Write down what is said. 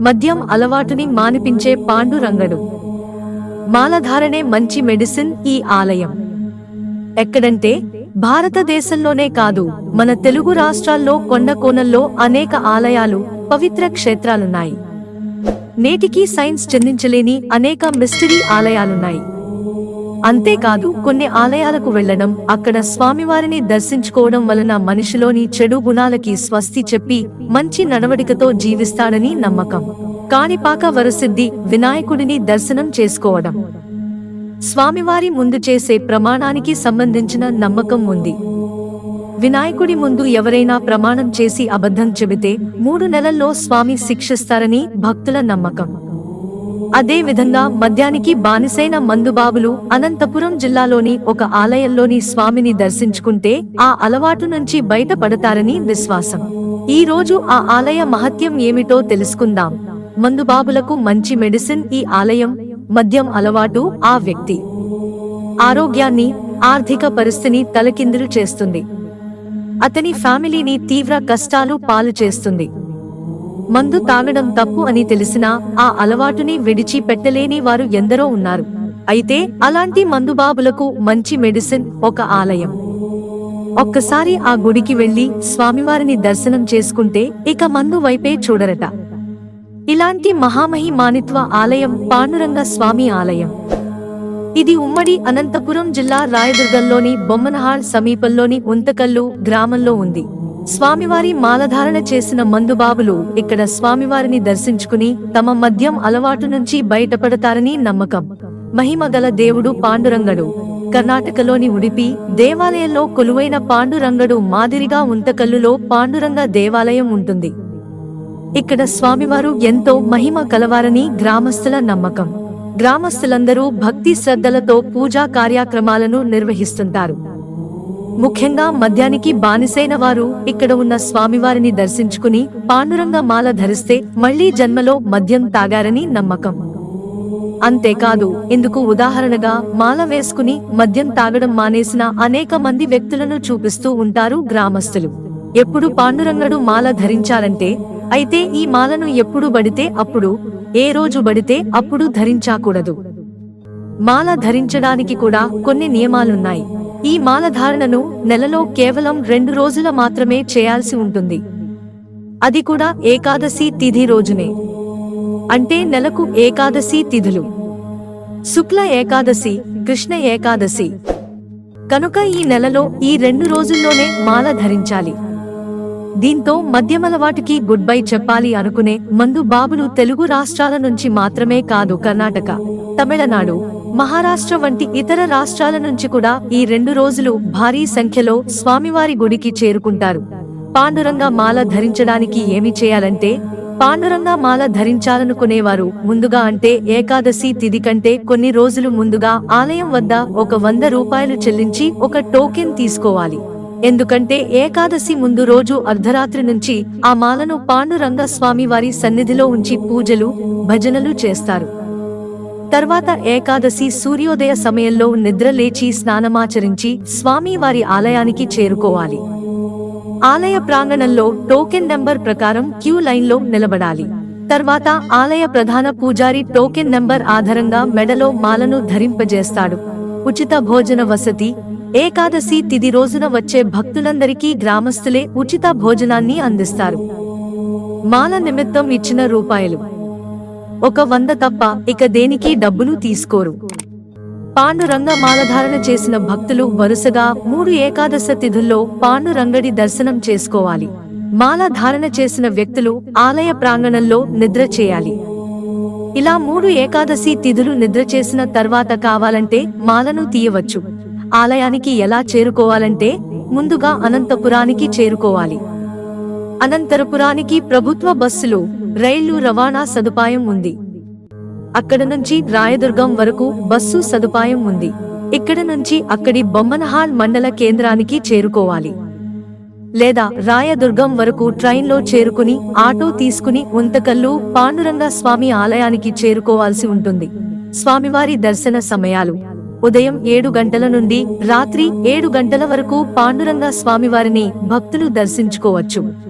మద్యం అలవాటుని మానిపించే పాండురంగడు. మాలధారణే మంచి మెడిసిన్ ఈ ఆలయం. ఎక్కడంటే భారతదేశంలోనే కాదు మన తెలుగు రాష్ట్రాల్లో కొండ కోణల్లో అనేక ఆలయాలు పవిత్ర క్షేత్రాలున్నాయి. నేటికి సైన్స్ చెందించలేని అనేక మిస్టరీ ఆలయాలున్నాయి. అంతేకాదు కొన్ని ఆలయాలకు వెళ్ళడం అక్కడ స్వామివారిని దర్శించుకోవడం వలన మనిషిలోని చెడు గుణాలకి స్వస్తి చెప్పి మంచి నడవడికతో జీవిస్తాడని నమ్మకం. కాణిపాక వరసిద్ధి వినాయకుడిని దర్శనం చేసుకోవడం. స్వామివారి ముందు చేసే ప్రమాణానికి సంబంధించిన నమ్మకం ఉంది. వినాయకుడి ముందు ఎవరైనా ప్రమాణం చేసి అబద్ధం చెబితే మూడు నెలల్లో స్వామి శిక్షిస్తారని భక్తుల నమ్మకం. అదే విధంగా మద్యానికి బానిసైన మందుబాబులు అనంతపురం జిల్లాలోని ఒక ఆలయంలోని స్వామిని దర్శించుకుంటే ఆ అలవాటు నుంచి బయటపడతారని విశ్వాసం. ఈ రోజు ఆ ఆలయ మహత్యం ఏమిటో తెలుసుకుందాం. మందుబాబులకు మంచి మెడిసిన్ ఈ ఆలయం మద్యం అలవాటు ఆ వ్యక్తి. ఆరోగ్యాన్ని ఆర్థిక పరిస్థితిని తలకిందులు చేస్తుంది. అతని ఫ్యామిలీని తీవ్ర కష్టాలు పాలు చేస్తుంది. మందు తాగడం తప్పు అని తెలిసినా ఆ అలవాటుని విడిచి పెట్టలేని వారు ఎందరో ఉన్నారు. అయితే అలాంటి మందుబాబులకు మంచి మెడిసిన్ ఒక ఆలయం. ఒక్కసారి ఆ గుడికి వెళ్ళి స్వామివారిని దర్శనం చేసుకుంటే ఇక మందు వైపే చూడరట. ఇలాంటి మహామహి మానిత్వ ఆలయం పాండురంగ స్వామి ఆలయం. ఇది ఉమ్మడి అనంతపురం జిల్లా రాయదుర్గంలోని బొమ్మనహాళ్ సమీపంలోని ఉంతకల్లు గ్రామంలో ఉంది. స్వామివారి మాలధారణ చేసిన మందుబాబులు ఇక్కడ స్వామివారిని దర్శించుకుని తమ మద్యం అలవాటు నుంచి బయటపడతారని నమ్మకం. మహిమగల దేవుడు పాండురంగడు. కర్ణాటకలోని ఉడిపి దేవాలయంలో కొలువైన పాండురంగడు మాదిరిగా ఉంతకల్లులో పాండురంగ దేవాలయం ఉంటుంది. ఇక్కడ స్వామివారు ఎంతో మహిమ కలవారని గ్రామస్తుల నమ్మకం. గ్రామస్తులందరూ భక్తి శ్రద్ధలతో పూజా కార్యక్రమాలను నిర్వహిస్తుంటారు. ముఖ్యంగా మద్యానికి బానిసైన వారు ఇక్కడ ఉన్న స్వామివారిని దర్శించుకుని పాండురంగ మాల ధరిస్తే మళ్ళీ జన్మలో మద్యం తాగారని నమ్మకం. అంతేకాదు ఇందుకు ఉదాహరణగా మాల వేసుకుని మద్యం తాగడం మానేసిన అనేక మంది వ్యక్తులను చూపిస్తూ ఉంటారు గ్రామస్తులు. ఎప్పుడు పాండురంగడు మాల ధరించాలంటే అయితే ఈ మాలను ఎప్పుడు బడితే అప్పుడు ఏ రోజు బడితే అప్పుడు ధరించకూడదు. మాల ధరించడానికి కూడా కొన్ని నియమాలున్నాయి. ఈ మాల ధారణను నెలలో కేవలం రెండు రోజుల మాత్రమే చేయాల్సి ఉంటుంది. అది కూడా ఏకాదశి తిథి రోజునే. అంటే నెలకు ఏకాదశి తిథులు. శుక్ల ఏకాదశి కృష్ణ ఏకాదశి. కనుక ఈ నెలలో ఈ రెండు రోజుల్లోనే మాల ధరించాలి. దీంతో మద్యమలవాటికి గుడ్ బై చెప్పాలి అనుకునే మందు బాబులు తెలుగు రాష్ట్రాల నుంచి మాత్రమే కాదు కర్ణాటక తమిళనాడు మహారాష్ట్ర వంటి ఇతర రాష్ట్రాల నుంచి కూడా ఈ రెండు రోజులు భారీ సంఖ్యలో స్వామివారి గుడికి చేరుకుంటారు. పాండురంగ మాల ధరించడానికి ఏమి చేయాలంటే పాండురంగ మాల ధరించాలనుకునేవారు ముందుగా అంటే ఏకాదశి తిథి కంటే కొన్ని రోజులు ముందుగా ఆలయం వద్ద ఒక వంద రూపాయలు చెల్లించి ఒక టోకెన్ తీసుకోవాలి. ఎందుకంటే ఏకాదశి ముందు రోజు అర్ధరాత్రి నుంచి ఆ మాలను పాండురంగ స్వామివారి సన్నిధిలో ఉంచి పూజలు భజనలు చేస్తారు. తర్వాత ఏకాదశి సూర్యోదయ సమయంలో నిద్రలేచి స్నానమాచరించి స్వామి వారి ఆలయానికి చేరుకోవాలి. ఆలయ ప్రాంగణంలో టోకెన్ నెంబర్ ప్రకారం క్యూ లైన్లో నిలబడాలి. తర్వాత ఆలయ ప్రధాన పూజారి టోకెన్ నంబర్ ఆధారంగా మెడలో మాలను ధరింపజేస్తాడు. ఉచిత భోజన వసతి. ఏకాదశి తిది రోజున వచ్చే భక్తులందరికీ గ్రామస్తులే ఉచిత భోజనాన్ని అందిస్తారు. మాల నిమిత్తం ఇచ్చిన రూపాయలు. ఒక వంద తప్ప ఇక దేనికి డబ్బులు తీసుకోరు. పాండురంగ మాలధారణ చేసిన భక్తులు వరుసగా మూడు ఏకాదశ తిథుల్లో పాండురంగడి దర్శనం చేసుకోవాలి. మాలధారణ చేసిన వ్యక్తులు ఆలయ ప్రాంగణంలో నిద్ర చేయాలి. ఇలా మూడు ఏకాదశి తిథులు నిద్ర చేసిన తర్వాత కావాలంటే మాలను తీయవచ్చు. ఆలయానికి ఎలా చేరుకోవాలంటే ముందుగా అనంతపురానికి చేరుకోవాలి. అనంతరపురానికి ప్రభుత్వ బస్సులు రైళ్ళు రవాణా సదుపాయం ఉంది. అక్కడ నుంచి రాయదుర్గం వరకు బస్సు సదుపాయం ఉంది. ఇక్కడ నుంచి అక్కడి బొమ్మనహాల్ మండల కేంద్రానికి చేరుకోవాలి. లేదా రాయదుర్గం వరకు ట్రైన్లో చేరుకుని ఆటో తీసుకుని ఉంతకల్లు పాండురంగ స్వామి ఆలయానికి చేరుకోవాల్సి ఉంటుంది. స్వామివారి దర్శన సమయాలు. ఉదయం ఏడు గంటల నుండి రాత్రి ఏడు గంటల వరకు పాండురంగ స్వామివారిని భక్తులు దర్శించుకోవచ్చు.